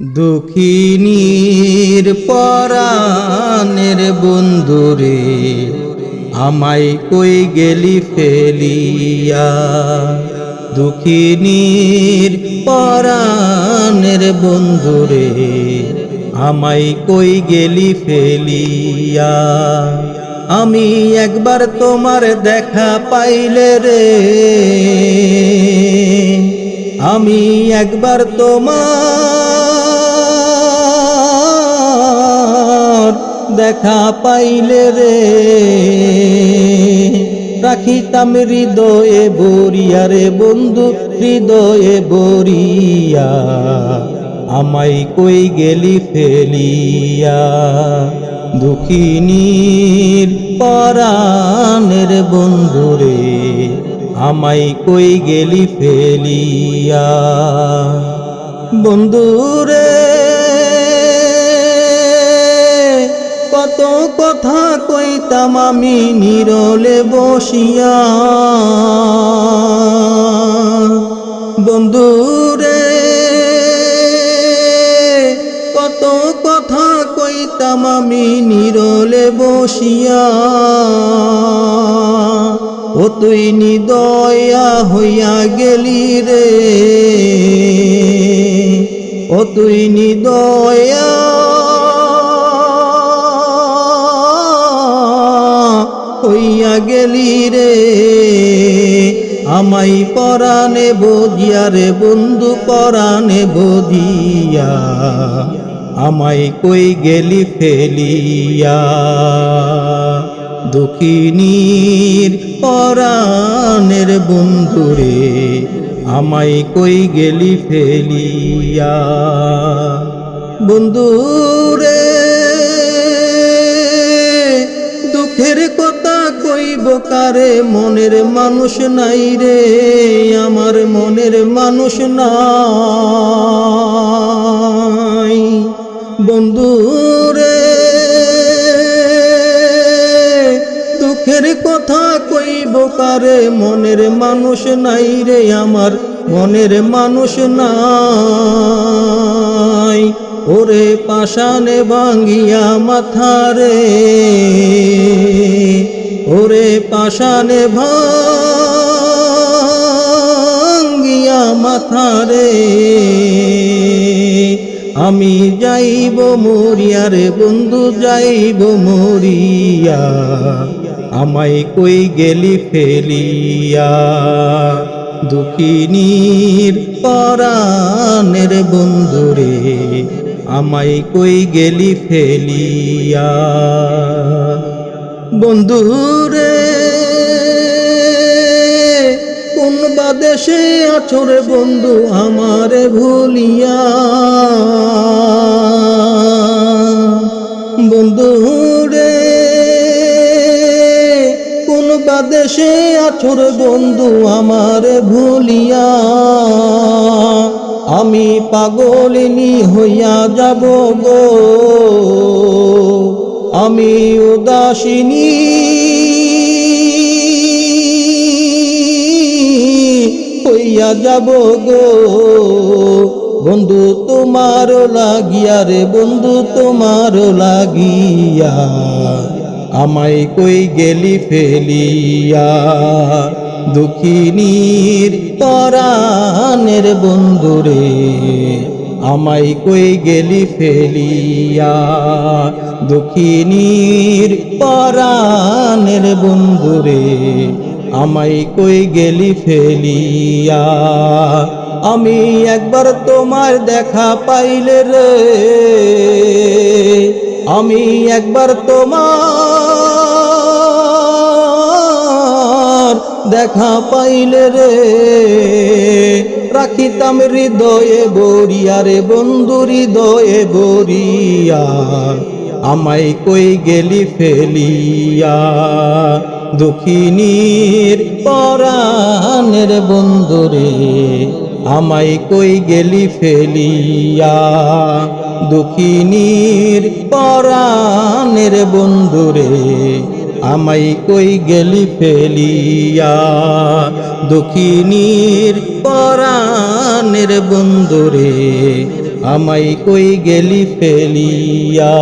দুঃখিনীর পরাণের বন্ধুরে আমায় কই গেলি ফেলিয়া? দুঃখিনীর পরাণের বন্ধুরে আমায় কই গেলি ফেলিয়া? আমি একবার তোমার দেখা পাইলে রে, আমি একবার তোমার দেখা পাইলে রে। রাখিতাম হৃদয়ে বরিয়া রে বন্ধু, হৃদয়ে বরিয়া। আমায় কই গেলি ফেলিয়া। দুঃখিনীর পরাণের বন্ধুরে আমায় কই গেলি ফেলিয়া। বন্ধুরে কত কথা কইতাম আমি নিরলে বসিয়া। বন্ধুরে কত কথা কইতাম আমি নিরলে বসিয়া। ও তুই নিদয়া হইয়া গেলি রে। ও তুই নিদয়া হইয়া গেলি রে। আমাই পরাণে বদিয়া রে বন্ধু, পরাণে বদিয়া আমায় কই গেলি ফেলিয়া। দুঃখিনীর পরাণের বন্ধুরে আমাই কই গেলি ফেলিয়া। বন্ধুরে কইব কারে মনের মানুষ নাই রে, আমার মনের মানুষ নাই। বন্ধু রে, দুঃখের কথা কইব কারে, মনের মানুষ নাই রে, আমার মনের মানুষ নাই। ওরে পাশানে ভাঙ্গিয়া মাথারে ওরে পাশানে ভাঙ্গিয়া মাথারে। আমি যাইব মরিয়া রে বন্ধু, যাইব মরিয়া, আমায় কই গেলি ফেলিয়া? দুঃখিনীর পরাণের বন্ধুরে আমায় কই গেলি ফেলিয়া? বন্ধুরে, কোন বাদেশে আছো রে বন্ধু আমারে ভুলিয়া? বন্ধু রে কোন বাদেশে আছো রে বন্ধু আমারে ভুলিয়া? আমি পাগলিনী হইয়া যাব গো। আমি উদাসিনী। হইয়া যাব গো। বন্ধু তোমার লাগিয়া রে, বন্ধু তোমার লাগিয়া। আমায় কই গেলি ফেলিয়া। দুঃখিনীর পরাণের বন্ধুরে আমায় কই গেলি ফেলিয়া? দুঃখিনীর পরাণের বন্ধুরে আমায় কই গেলি ফেলিয়া? আমি একবার তোমার দেখা পাইলে রে, আমি একবার তোমার দেখা পাইলে রে। রাখিতাম হৃদয়ে বরিয়া রে বন্ধু, হৃদয়ে বরিয়া। আমায় কই গেলি ফেলিয়া? দুঃখিনীর পরাণের বন্ধুরে আমায় কই গেলি ফেলিয়া? দুঃখিনীর পরাণের বন্ধুরে আমায় কই গেলি ফেলিয়া? দুঃখিনীর পরাণের বন্ধুরে আমাই কই গেলি ফেলিয়া?